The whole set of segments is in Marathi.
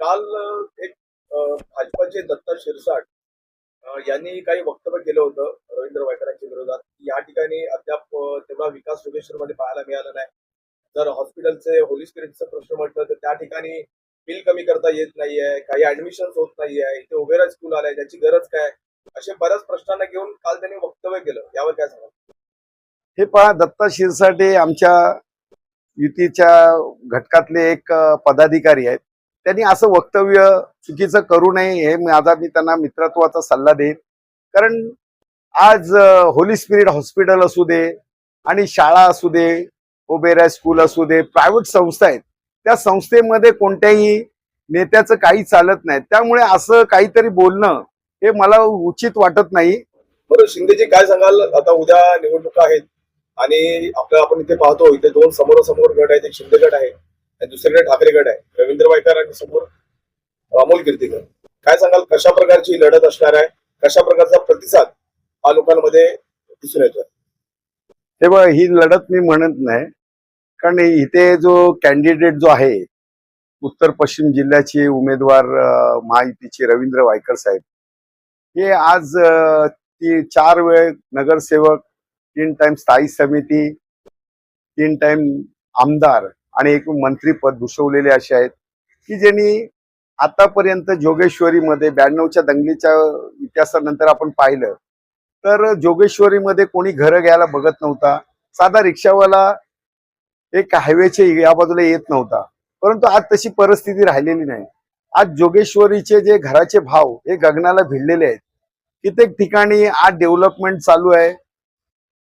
काल एक भाजपाचे दत्ता शिरसाट यांनी काही वक्तव्य केलं होतं रवींद्र वायकरांच्या विरोधात. या ठिकाणी अद्याप तेव्हा तेवढा विकासमध्ये पाहायला मिळाला नाही. जर हॉस्पिटलचे होली स्पिरिटचं प्रश्न म्हटलं तर त्या ठिकाणी बिल कमी करता येत नाहीये काही ऍडमिशन होत नाहीये इथे ओबेरा स्कूल आलाय त्याची गरज काय? असे बऱ्याच प्रश्नांना घेऊन काल त्यांनी वक्तव्य केलं. यावर काय सांगा हे पहा दत्ता शिरसाटे आमच्या युतीच्या घटकातले एक पदाधिकारी आहेत. त्यांनी असं वक्तव्य चुकीचं करू नये हे माझा मी त्यांना मित्रत्वाचा सल्ला देईन. कारण आज होली स्पिरिट हॉस्पिटल असू दे आणि शाळा असू दे ओबेरा स्कूल असू दे प्रायव्हेट संस्था आहेत. त्या संस्थेमध्ये कोणत्याही नेत्याचं काही चालत नाही. त्यामुळे असं काहीतरी बोलणं हे मला उचित वाटत नाही. बरं शिंदेजी काय सांगाल? आता उद्या निवडणुका आहेत आणि आपल्या आपण इथे पाहतो इथे दोन समोरासमोर गट आहेत एक शिंदे गट आहे. आणि दुसरीकडे ठाकरे गट आहे. रवींद्र वायकर आणि समोर अमोल कीर्तीकर. काय सांगाल कशा प्रकारची लढत असणार आहे? कशा प्रकारचा प्रतिसाद हा लोकांमध्ये दिसून येतो तेव्हा ही लढत मी म्हणत नाही. कारण इथे जो कॅन्डिडेट जो आहे उत्तर पश्चिम जिल्ह्याचे उमेदवार महायुतीचे रवींद्र वायकर साहेब हे आज ती चार वेळ नगरसेवक तीन टाइम स्थायी समिती तीन टाइम आमदार आणि एक मंत्रीपद भूषवलेले असे आहेत की ज्यांनी आतापर्यंत जोगेश्वरीमध्ये ब्याण्णवच्या दंगलीच्या इतिहासानंतर आपण पाहिलं तर जोगेश्वरीमध्ये कोणी घरं घ्यायला बघत नव्हता. साधा रिक्षावाला एक हायवेचे या बाजूला येत नव्हता. परंतु आज तशी परिस्थिती राहिलेली नाही. आज जोगेश्वरीचे जे घराचे भाव हे गगनाला भिडलेले आहेत. कित्येक ठिकाणी आज डेव्हलपमेंट चालू आहे.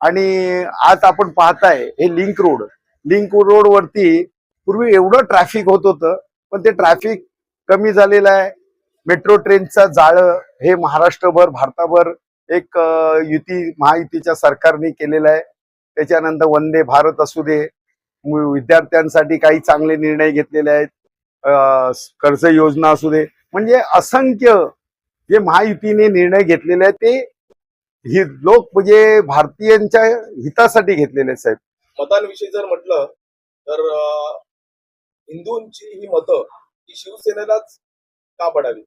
आणि आज आपण पाहताय हे लिंक रोड लिंक रोड वरती पूर्वी एवढं ट्रॅफिक होत होतं पण ते ट्रॅफिक कमी झालेलं आहे. मेट्रो ट्रेनचा जाळं हे महाराष्ट्रभर भारताभर एक युती महायुतीच्या सरकारने केलेलं आहे. त्याच्यानंतर वंदे भारत असू दे विद्यार्थ्यांसाठी काही चांगले निर्णय घेतलेले आहेत. कर्ज योजना असू दे म्हणजे असंख्य जे महायुतीने निर्णय घेतलेले आहेत ते ही लोक म्हणजे भारतीयांच्या हितासाठी घेतलेले आहेत साहेब. मतांविषयी जर म्हटलं तर हिंदूंची ही मतं ही शिवसेनेलाच का पडावी?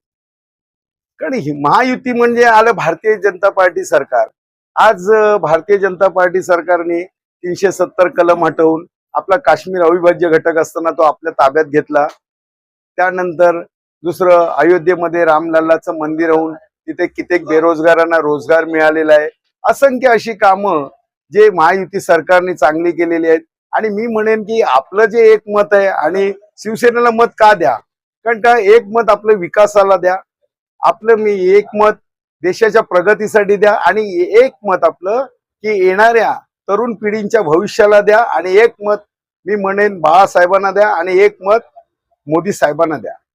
कारण महायुती म्हणजे आलं भारतीय जनता पार्टी सरकार. आज भारतीय जनता पार्टी सरकारने तीनशे सत्तर कलम हटवून आपला काश्मीर अविभाज्य घटक असताना तो आपल्या ताब्यात घेतला. त्यानंतर दुसरं अयोध्येमध्ये रामलल्लाचं मंदिर होऊन तिथे कित्येक बेरोजगारांना रोजगार मिळालेला आहे. असंख्य अशी कामं जे महायुती सरकारने चांगली केलेली आहेत. आणि मी म्हणेन की आपलं जे एक मत आहे आणि शिवसेनेला मत का द्या? कारण का एक मत आपलं विकासाला द्या. आपलं मी एक मत देशाच्या प्रगतीसाठी द्या आणि एक मत आपलं की येणाऱ्या तरुण पिढींच्या भविष्याला द्या आणि एक मत मी म्हणेन बाळासाहेबांना द्या आणि एक मत मोदी साहेबांना द्या.